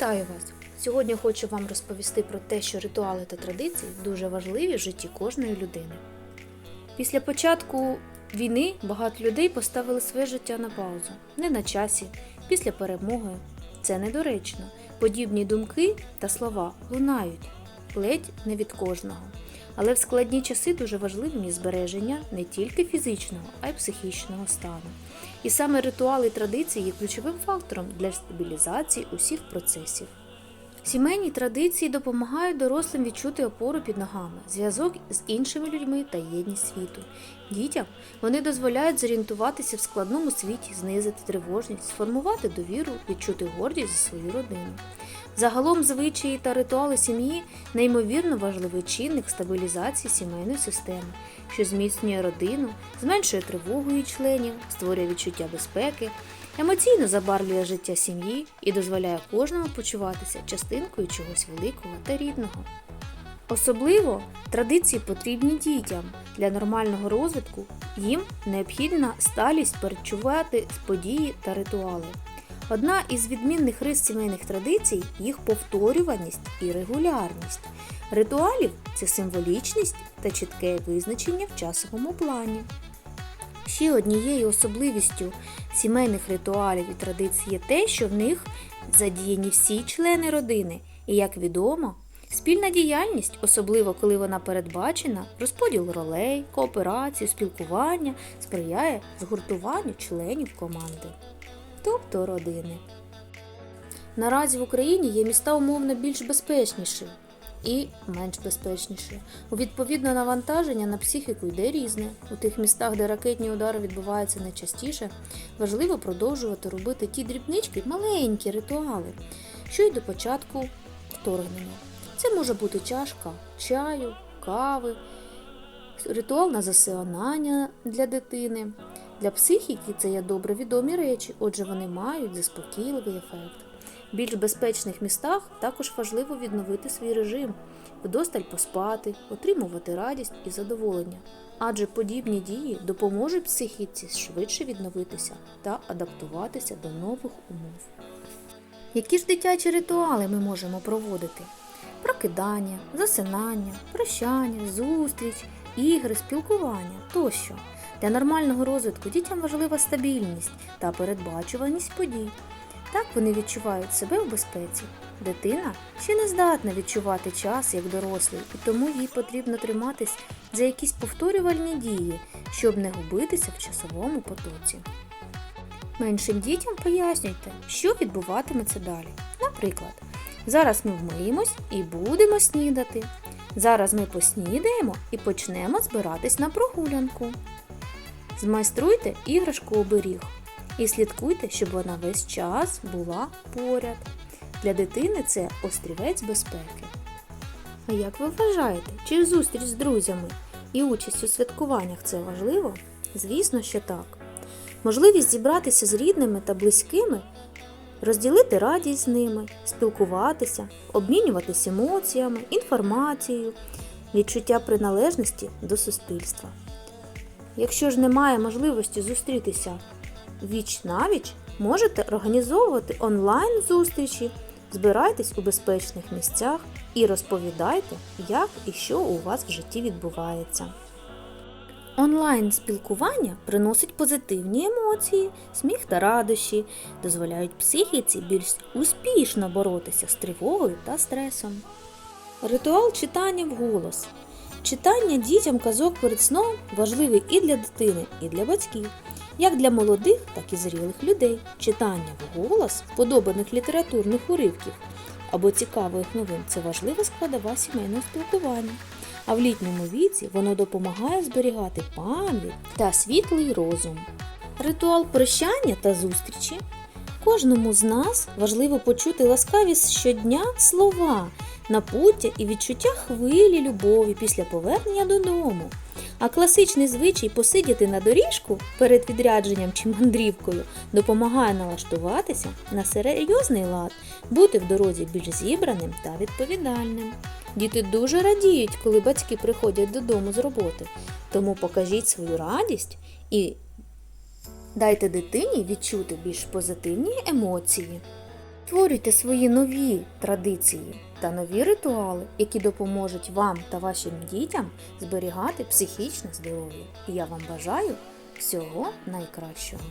Вітаю вас! Сьогодні хочу вам розповісти про те, що ритуали та традиції дуже важливі в житті кожної людини. Після початку війни багато людей поставили своє життя на паузу, не на часі, після перемоги. Це недоречно. Подібні думки та слова лунають ледь не від кожного. Але в складні часи дуже важливим є збереження не тільки фізичного, а й психічного стану. І саме ритуали і традиції є ключовим фактором для стабілізації усіх процесів. Сімейні традиції допомагають дорослим відчути опору під ногами, зв'язок з іншими людьми та єдність світу. Дітям вони дозволяють зорієнтуватися в складному світі, знизити тривожність, сформувати довіру, відчути гордість за свою родину. Загалом звичаї та ритуали сім'ї неймовірно важливий чинник стабілізації сімейної системи, що зміцнює родину, зменшує тривогу її членів, створює відчуття безпеки, емоційно забарвлює життя сім'ї і дозволяє кожному почуватися частинкою чогось великого та рідного. Особливо традиції потрібні дітям для нормального розвитку. Їм необхідна сталість перечувати події та ритуали. Одна із відмінних рис сімейних традицій їх повторюваність і регулярність. Ритуалів це символічність та чітке визначення в часовому плані. Ще однією особливістю сімейних ритуалів і традицій є те, що в них задіяні всі члени родини, і, як відомо, спільна діяльність, особливо коли вона передбачена, розподіл ролей, кооперацію, спілкування, сприяє згуртуванню членів команди, тобто родини. Наразі в Україні є міста умовно більш безпечніші і менш безпечніші. У відповідно навантаження на психіку йде різне. У тих містах, де ракетні удари відбуваються найчастіше, важливо продовжувати робити ті дрібнички, маленькі ритуали, що й до початку вторгнення. Це може бути чашка чаю, кави, ритуал на засинання для дитини. Для психіки це є добре відомі речі, отже, вони мають заспокійливий ефект. В більш безпечних містах також важливо відновити свій режим, вдосталь поспати, отримувати радість і задоволення, адже подібні дії допоможуть психіці швидше відновитися та адаптуватися до нових умов. Які ж дитячі ритуали ми можемо проводити? Прокидання, засинання, прощання, зустріч, ігри, спілкування тощо. Для нормального розвитку дітям важлива стабільність та передбачуваність подій. Так вони відчувають себе в безпеці. Дитина ще не здатна відчувати час як дорослий, і тому їй потрібно триматись за якісь повторювальні дії, щоб не губитися в часовому потоці. Меншим дітям пояснюйте, що відбуватиметься далі. Наприклад, зараз ми вмиємось і будемо снідати. Зараз ми поснідаємо і почнемо збиратись на прогулянку. Змайструйте іграшку оберіг і слідкуйте, щоб вона весь час була поряд. Для дитини це острівець безпеки. А як ви вважаєте, чи зустріч з друзями і участь у святкуваннях це важливо? Звісно, що так. Можливість зібратися з рідними та близькими, розділити радість з ними, спілкуватися, обмінюватися емоціями, інформацією, відчуття приналежності до суспільства. Якщо ж немає можливості зустрітися віч навіч, можете організовувати онлайн зустрічі, збирайтесь у безпечних місцях і розповідайте, як і що у вас в житті відбувається. Онлайн спілкування приносить позитивні емоції, сміх та радощі, дозволяють психіці більш успішно боротися з тривогою та стресом. Ритуал читання вголос. Читання дітям казок перед сном важливий і для дитини, і для батьків, як для молодих, так і зрілих людей. Читання вголос вподобаних літературних уривків або цікавих новин це важлива складова сімейного спілкування. А в літньому віці воно допомагає зберігати пам'ять та світлий розум. Ритуал прощання та зустрічі. Кожному з нас важливо почути ласкаві щодня слова, напуття і відчуття хвилі любові після повернення додому. А класичний звичай посидіти на доріжку перед відрядженням чи мандрівкою допомагає налаштуватися на серйозний лад, бути в дорозі більш зібраним та відповідальним. Діти дуже радіють, коли батьки приходять додому з роботи, тому покажіть свою радість і дайте дитині відчути більш позитивні емоції. Створюйте свої нові традиції та нові ритуали, які допоможуть вам та вашим дітям зберігати психічне здоров'я. І я вам бажаю всього найкращого.